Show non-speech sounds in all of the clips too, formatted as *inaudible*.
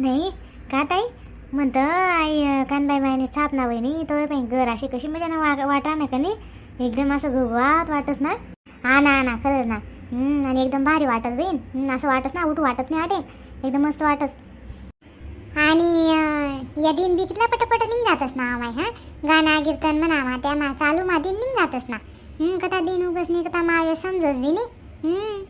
नाही का ताई म्हणतं आई अं, कानबाई मायने छापना वहिनी तो पण घर अशी कशी मजा ना वा वाटा ना कनी नाही एकदम असं घुगवात वाटच ना हा ना ना खरंच ना आणि एकदम भारी वाटत बहीण असं वाटस ना उठू वाटत नाही वाटे एकदम मस्त वाटस आणि या दिन बी कितला पटपट निघ जातस ना माय हा गाणा कीर्तन म्हणा मा त्या मा चालू मा दिन निघ जातस ना हम्म, कथा दिन उगस नाही कथा मावे समजस बी नाही हम्म.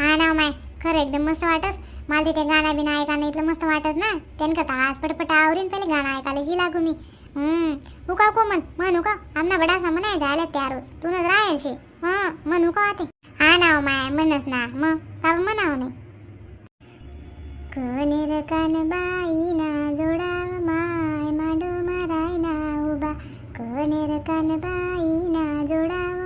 हा ना माय खरं एकदम मस्त वाटस मला तिथे गाणं बिना ऐकायला इथलं मस्त वाटत ना. त्यानं का आज पटपट आवरीन पहिले गाणं ऐकायला जी लागू मी. हम्म. उका को मन म्हणू का आमना बडा बडासा म्हणाय जायला त्या रोज. तूनच राहायशी हा म्हणू का आते. हा नाव माय म्हणच ना. मग का म्हणाव नाही? कनेर कान बाई ना जोडा माय मांडू माराय ना उभा कनेर कान बाई ना जोडा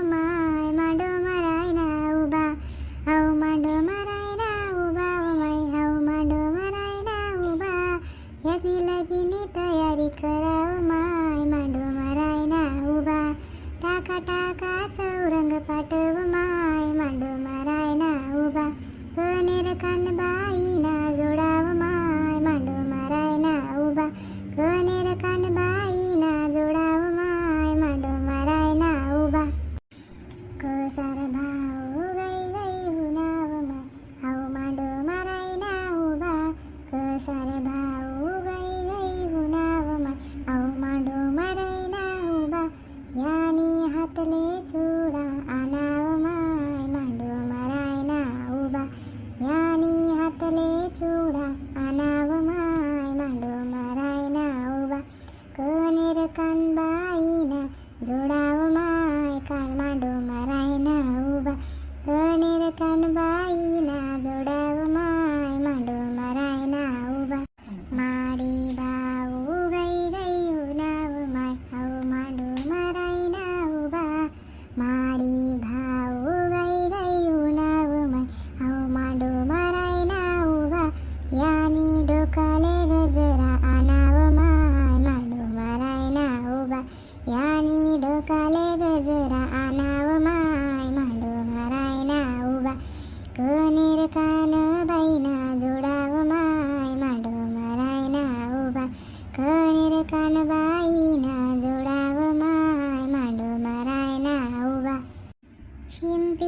金币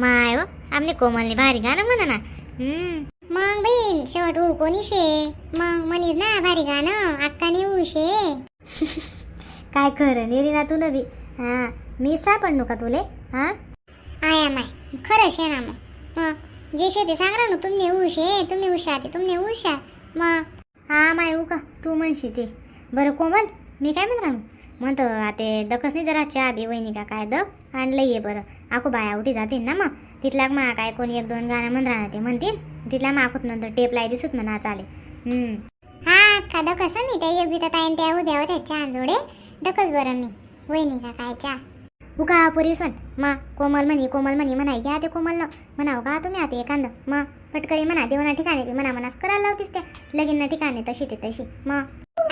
माय व आमने कोमलने भारी गाणं म्हणा ना. मग बहीण शेवट ऊ कोणी शे मग म्हणीस ना भारी गाणं अक्काने ऊ शे *laughs* काय खरं निरी ना तू नवी. हा मी सापडणू का तुले? हा? आया माय खरं शे ना मग. जे शे ते सांग ना तुमने ऊ शे तुम्ही हुशार ते तुमने हुशार. मग? हा माय का तू म्हणशी ते. बरं कोमल मी काय म्हणत राहू म्हणतो आता दकस नाही जरा चहा बी वहिनी का काय दक आणलं ये बरं. आखो बाया उठी जातील ना मग. तिथला मा काय कोणी एक दोन गाणं म्हणून राहते म्हणतील. तिथला माखूत नंतर टेप लाई दिसूत म्हणा चाले. हा का दकस मी त्या योगिता ताईन त्या उद्या होत्या चहा जोडे? दकस बरं मी. वहिनी का काय चहा? उका पुरी सोन. मा कोमल म्हणी कोमल म्हणी म्हणाय घ्या ते कोमल न म्हणाव का तुम्ही आता एखादं? मा पटकरी म्हणा देवना ठिकाणी म्हणा मनास करायला लावतीस त्या. लगीन ठिकाणी तशी ते तशी. मा.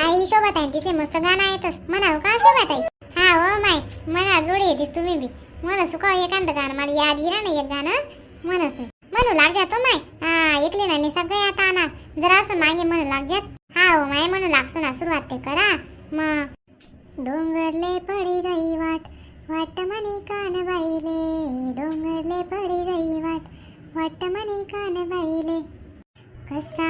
आई शोभात आहे तिथे मस्त गाणं येतच म्हणाव का शोभात आहे हा हो माय मला जोडी येतीस तुम्ही बी. म्हणस का एखादं गाणं मला याद येणार नाही एक गाणं. म्हणस म्हणू लाग जातो हो माय. हा ऐकले ना सगळे आता आणा जरा असं मागे म्हणू लाग जात हा हो माय म्हणू लागतो ना सुरुवात ते करा. मग डोंगरले पडी गई वाट. वाट मनी कान बाईले डोंगरले पडी गई वाट. वाट मनी कान बाईले कसा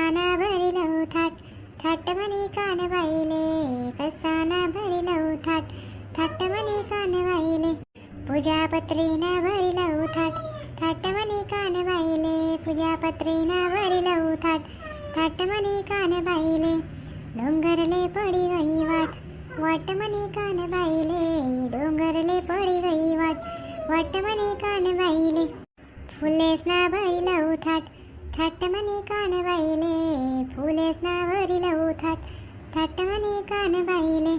डोंगरले पडी गई वाट वाट मने कान बाईले डोंगरले पडी गई वाट वाट मने कान बाईले फुलेस ना भरिल थाट. थाट मनी कान बाईले फुलेस ना भरिल थाट. थाट कान बाईले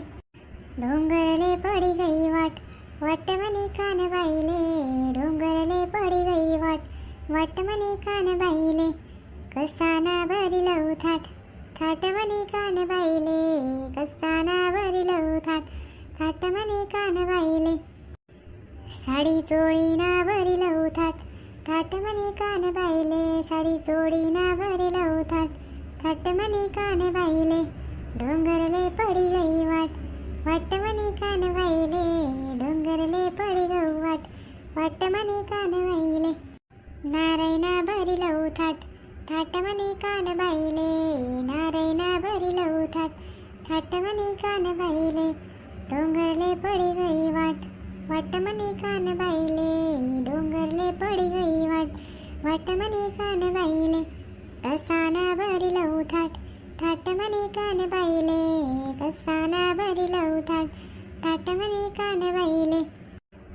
डोंगरले पडी गई वाट वाट मने कान बाईले डोंगरले पडी गई वाट वाट मने कान बाईले कसाना भरिल थाट. थाटमने कान बाईले कस्तानावरील थाट थाटमने कान बाईले साडी चोळीना भरिल थाट थाटमने कान बाईले साडी चोळीना भरिल थाट थाटमने कान बाईले डोंगरले पडी गई वाट वाट कान बाईले डोंगरले पडी गऊ वाट वाट कान बाईले नारायणा भरिल थाट थाट मनी कान बाईले नारायणा भरिल थाट थाट मनी कान बाईले डोंगरले पडी गई वाट. वाट मनी कान बाईले डोंगरले पडी गई वाट. वाट मनी कान बाईले कसाना भरिल थाट थाट मनी कान बाईले कसाना भरिल थाट थाट मनी कान बाईले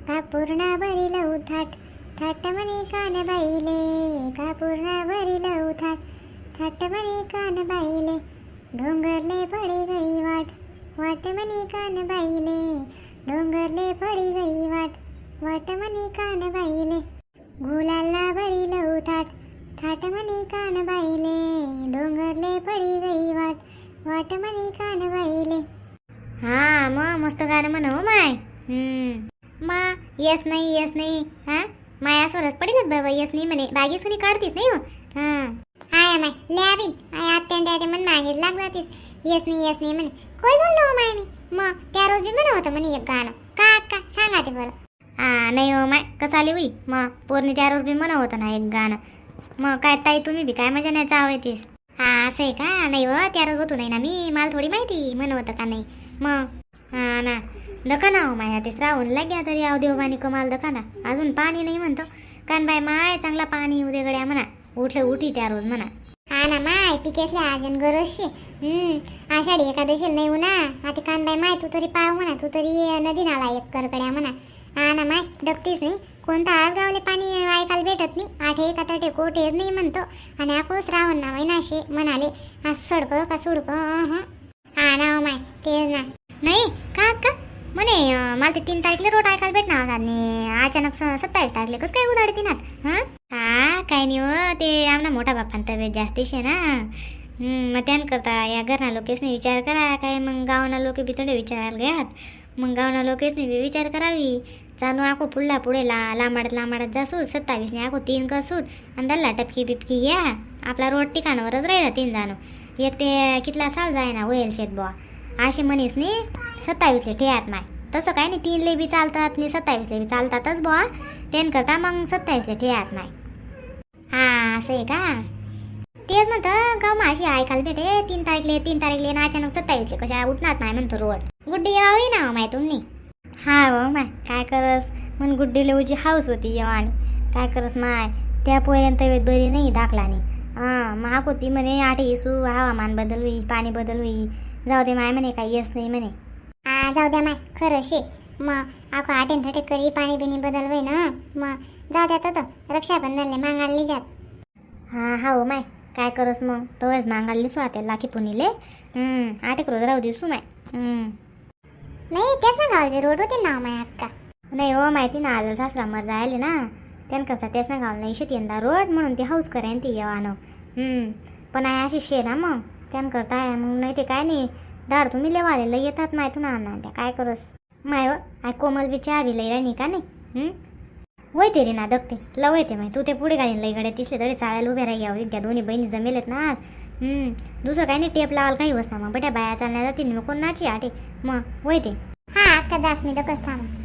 कापूर्णा भरिल थाट थाट मनी कान बाईले कापूर्णा भरिल उठाट थाट मनी कान बाईले डोंगरले पडी गई वाट. वाट मनी कान बाईले डोंगरले पडी गई वाट. वाट मनी कान बाईले गुलाला भरिल नाही कुणी बागेच काढतीस नाही हो? हा. हाय माय लॅबिन आय आत्यान डॅडी म्हण मागेच लाग जातीस. येस नाही येस नाही म्हणे. कोण बोललो हो माय मी मग त्या रोज बी म्हणत होतं म्हणे एक गाणं. का का सांगा ते बरं. हा नाही हो माय कसं आली होई मग पोरणी त्या रोज बी म्हणत होतं ना एक गाणं. मग काय ताई तुम्ही बी काय मजा नाही चावतीस हा असं आहे का? नाही हो त्या रोज होतो नाही ना मी. मला थोडी माहिती म्हणत होतं का नाही. मग हा ना. दका ना हो माया ते श्रावण लाग्या तरी आव देवबानी कमाल दखा ना. अजून पाणी नाही म्हणतो. कान बाय माय चांगला पाणी उद्या गड्या म्हणा. उठलं उठी त्या रोज म्हणा. हा ना माय पिकेसले आजन गरजशी हम्म आषाढी एकादशी नाही हो ना आता कान बाय माय तू तरी पाव म्हणा तू तरी नदी नाला एक करकड्या म्हणा. हा ना माय दगतीस नाही. कोणता आज गावले पाणी ऐकायला भेटत नाही. आठे का तटे कोठेच नाही म्हणतो. आणि आकोस रावण ना नाशे म्हणाले. आज सडक का सुडक हा ना हो माय तेच ना. नाही का का? म्हणे मला ते तीन तारखेला रोड ऐकायला भेटणार आणि अचानक सत्तावीस तारखेला कसं काय उदाडते ना हां? हा काय नाही हो ते आमना मोठा बापांना तब्येत जास्तीच आहे ना. मग त्यान करता या घरना लोकेसने विचार करा काय मग गावना लोक बी थोडे विचारायला घ्यात. मग गावना लोकेसने बी विचार करावी. चालू आखो पुढला पुढे ला लांबाडत लांबाडत जासूत सत्तावीसने आखो तीन करसूत. आणि दल्ला टपकी बिपकी घ्या. आपला रोड ठिकाणावरच राहिला तीन जाणं. एक ते कितला साल जायना वयल शेत बुवा. असे म्हणीस नी सत्तावीसले ठेयात माय. तसं काय नाही तीनले बी चालतात आणि सत्तावीसले बी चालतातच बुवा. त्यांकरता मग सत्तावीसले ठेयात माय. हा असं आहे का? तेच म्हणतं गाव माझी ऐकायला भेटे तीन तारीखले तीन तारीखले ना अचानक सत्तावीसले कशा उठणार नाही म्हणतो रोड. गुड्डी यावी ना हो माय तुम्ही हा हो माय काय करस? मग गुड्डी लवची हाऊस होती आणि काय करस माय? त्यापर्यंत तब्येत बरी नाही दाखलाने. हां महाग होती म्हणे आठ येसू हवामान बदल होई पाणी बदल होई. जाऊ दे माय म्हणे काय येस नाही म्हणे. हा जाऊ द्या माय खरं शे. मग आखो आठेन थटे करी पाणी बिणी बदल होई ना. मग जाऊ द्या तर रक्षाबंधनले मागायला जात. हा हा हो माय. काय करस मग? तोच मागायला सुवाते आता लाखी पुनीले आठ एक रोज राहू दिवसू माय. हम्म. नाही तेच ना गावले रोड होते ना माय अक्का. नाही हो माहिती ना आज सासरा मर जायले ना. त्यानकरता तेच ना गावला नाही शेती यंदा रोड म्हणून ते हाऊस करेन ती येवानो. हम्म. पण आहे अशी शे ना मग. त्यानकरता आहे मग नाही ते काय नाही. दाड तुम्ही लेवाले लय येतात माहिती ना ना त्या. काय करस? माय हो, आय कोमल बी चहा बी लई राणी का नाही? हम्म? वयते रे ना दगते लव येते माहिती तू ते पुढे घालीन लई गड्या तिसले तरी चाळायला उभ्या राही त्या दोन्ही बहिणी जमेलेत ना आज. दुसरं काही नाही टेप लावाल काही बसणार मग. बट्या बाया चालण्या जातील मग कोण नाची आटे? मग वयते हा अक्का जास मी डोकंच थांब.